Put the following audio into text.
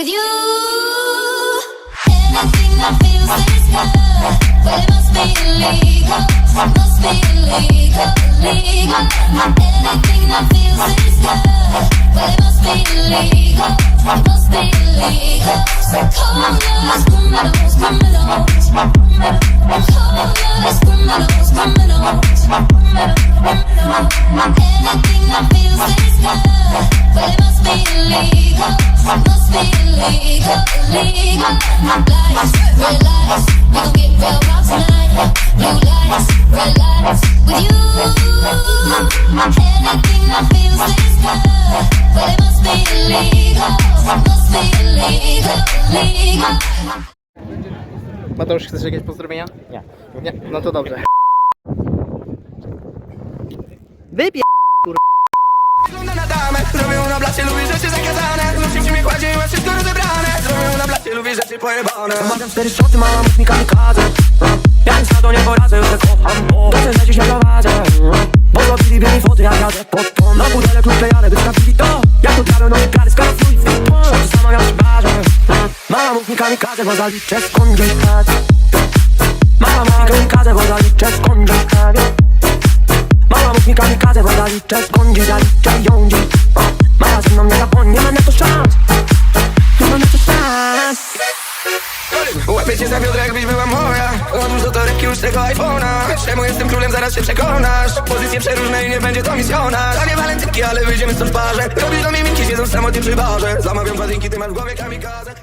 with you. Anything that feels this good, but it must be illegal. Must be illegal, illegal. Anything that feels this good, but it must be illegal. Must be illegal. So come on, let's criminals, criminals. Come on, let's Mateusz, chcesz jakieś pozdrowienia? Nie. Nie? No to dobrze. Wypie... Wygląda na damę, zrobią na blacie, lubi rzeczy zakazane. Nosi ci mnie kładzie wszystko rozebrane. Zrobią na blacie, lubi rzeczy pojebane. Zamawiam cztery szoty, mów mi kamikadze Ja nic na to nie poradzę, już kocham że dziś nie prowadzę. Bo zrobili mi foty, jak jadę pod Na lub plejady, wystawili to. Jak to no i piary, skoro przy barze. Mama mów mi kamikadze, bo zaliczę skąd gdzieś tak Mama mów mi kamikadze, bo zaliczę skąd mi kamikadze, bo zaliczę skądś, zaliczę ją gdzieś. Mama ze mną nie zapomni, nie mam na to szans. Nie mam na to szans. Łapię cię za biodra, jakbyś była moja. Odłóż do torebki już tego iPhone'a. Czemu jestem królem, zaraz się przekonasz? Pozycje przeróżne i nie będzie to misjonarz. To nie walentynki, ale wyjdziemy stąd w parze. Robisz do mnie minki, siedząc samotnie przy barze Zamawiam dwa drinki, ty masz w głowie kamikadze